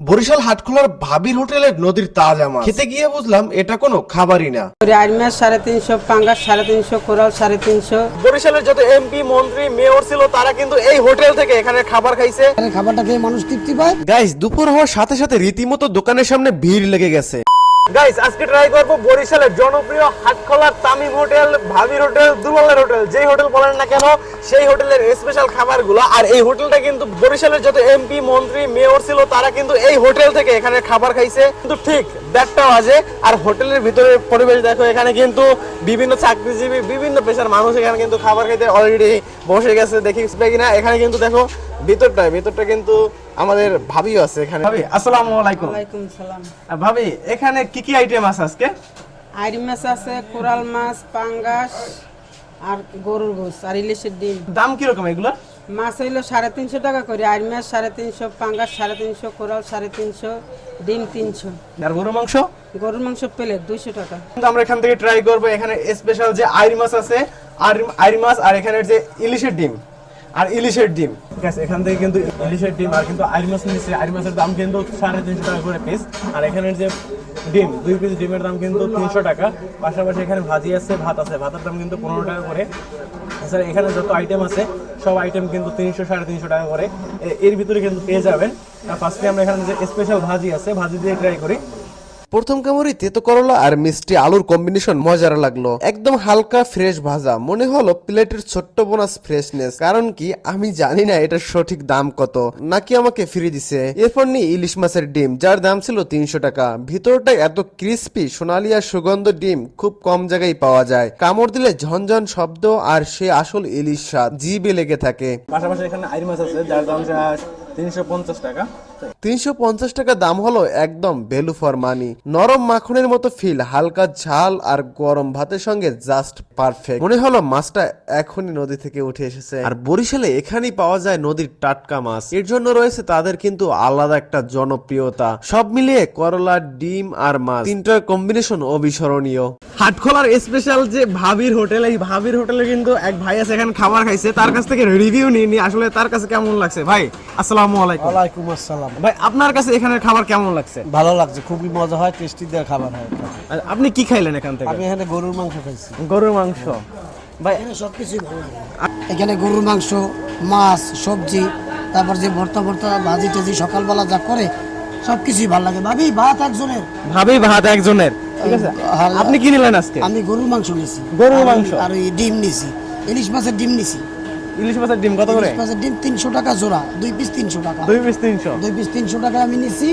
বরিশাল হাটখোলার ভাবির হোটেলের নদীর তাজা মাছ খেতে গিয়ে বুঝলাম এটা কোনো খাবারই না। আইরমাস সাড়ে তিনশো পাঙ্গাস সাড়ে তিনশো কোরাল সাড়ে তিনশো। বরিশালের যত এমপি মন্ত্রী মেয়র ছিল তারা কিন্তু এই হোটেল থেকে এখানে খাবার খাইছে। এখানে খাবারটা খেয়ে মানুষ তৃপ্তি পায়। গাইস দুপুর হওয়ার সাথে সাথে রীতিমতো দোকানের সামনে ভিড় লেগে গেছে। গাইস আজকে ট্রাই করব বরিশালের জনপ্রিয় হাটখোলার তামিম হোটেল ভাবির হোটেল দুলালের হোটেল যেই হোটেল বলেন না কেন সেই হোটেলের স্পেশাল খাবারগুলো। আর এই হোটেলটা কিন্তু বরিশালের যত এমপি মন্ত্রী মেয়র ছিল তারা কিন্তু এই হোটেল থেকে এখানে খাবার খাইছে। কিন্তু ঠিক দেড়টা বাজে আর হোটেলের ভিতরে পরিবেশ দেখো এখানে কিন্তু বিভিন্ন চাকরিজীবী বিভিন্ন পেশার মানুষ এখানে কিন্তু খাবার খাইতে অলরেডি বসে গেছে দেখি কিনা? এখানে কিন্তু দেখো ভিতরটা ভিতরটা কিন্তু আমাদের ভাবিও আছে এখানে। ভাবি আসসালামু আলাইকুম। ওয়ালাইকুম সালাম। ভাবি এখানে কি কি আইটেম আছে আজকে? আইরমাস আছে কোরাল মাছ পাঙ্গাস আর গরুর গোস আর ইলিশের ডিম। দাম কীরকম এগুলো? মাছ হইল সাড়ে তিনশো টাকা করে আইরমাস সাড়ে তিনশো পাঙ্গাস সাড়ে তিনশো কোরাল সাড়ে তিনশো ডিম তিনশো। আর গরু মাংস? গরুর মাংস প্লেট দুইশো টাকা। কিন্তু আমরা এখান থেকে ট্রাই করব এখানে স্পেশাল যে আইরি মাছ আছে আর আইরি মাছ আর এখানের যে ইলিশের ডিম আর ইলিশের ডিম। ঠিক আছে এখান থেকে কিন্তু ইলিশের ডিম আর কিন্তু আইরি মাছ নিচ্ছে। আইরি মাছের দাম কিন্তু সাড়ে তিনশো টাকা করে পিস আর এখানের যে ডিম, দুই পিস ডিমের দাম কিন্তু তিনশো টাকা। পাশাপাশি এখানে ভাজি আছে, ভাত আছে। ভাতের দাম কিন্তু পনেরো টাকা করে। এছাড়া এখানে যত আইটেম আছে, সব আইটেম কিন্তু তিনশো, সাড়ে তিনশো টাকা করে। এর ভিতরে কিন্তু পেয়ে যাবেন। ফার্স্টে আমরা এখানে যে স্পেশাল ভাজি আছে, ভাজি দিয়ে ট্রাই করি। প্রথম কামড়ি তেতো করলা আর মিষ্টি আলুর কম্বিনেশন মজার লাগল। একদম হালকা ফ্রেশ ভাজা। মনে হলো প্লেটের ছোট্ট বোনাস ফ্রেশনেস কারণ কি, আমি জানি না এটার সঠিক দাম কত। নাকি আমাকে ফ্রি দিছে? এরপর নি ইলিশ মাছের ডিম, যার দাম ছিল তিনশো টাকা। ভিতরটা এত ক্রিস্পি সোনালি আর সুগন্ধ ডিম খুব কম জায়গায় পাওয়া যায়। কামড় দিলে ঝনঝন শব্দ আর সে আসল ইলিশ স্বাদ জিবে লেগে থাকে। পাশাপাশি এখানে মাছ আছে, যার দাম তিনশো পঞ্চাশ টাকা। তিনশো পঞ্চাশ টাকা দাম হলো একদম ভ্যালু ফর মানি। নরম মাখনের মতো ফিল হালকা ঝাল আর গরম ভাতের সঙ্গে জাস্ট পারফেক্ট মনে হলো মাছটা এখনই নদী থেকে উঠে এসেছে। আর বরিশালে এখানেই পাওয়া যায় নদীর টাটকা মাছ। এর জন্য রয়েছে তাদের কিন্তু আলাদা একটা জনপ্রিয়তা। সব মিলিয়ে করলা, ডিম আর মাছ। তিনটার কম্বিনেশন অবিস্মরণীয়। হাটখোলার স্পেশাল যে ভাবির হোটেল, এই ভাবির হোটেলে কিন্তু এক ভাই আছে, এখানে খাবার খাইছে। তার কাছ থেকে রিভিউ নিয়ে আসলে তার কাছে কেমন লাগছে? ভাই, আসসালামু আলাইকুম। ওয়ালাইকুম আসসালাম। ভাই আপনার কাছে এখানের খাবার কেমন লাগছে? ভালো লাগছে খুবই মজা হয় টেস্টি দেওয়ার খাবার হয়। আর আপনি কি খাইলেন এখান থেকে? আমি এখানে গরুর মাংস খাইছি। গরুর মাংস। ভাই এখানে সব কিছুই ভালো। এখানে গরুর মাংস মাছ সবজি তারপর যে ভর্তা ভর্তা ভাজি টাজি সকালবেলা যা করে সব কিছুই ভালো লাগে। ভাবি ভাত একজনের। ভাবি ভাত একজনের। ঠিক আছে? আপনি কি নিলেন আজকে? আমি গরুর মাংস নিছি গরুর মাংস? আর ডিম নিছি ইলিশ মাছের ডিম নিছি ইলিশ মাছের ডিম কত করে? ইলিশ মাছের ডিম তিনশো টাকা জোড়া দুই পিস তিনশো টাকা। দুই পিস তিনশো। দুই পিস তিনশো টাকা আমি নিছি।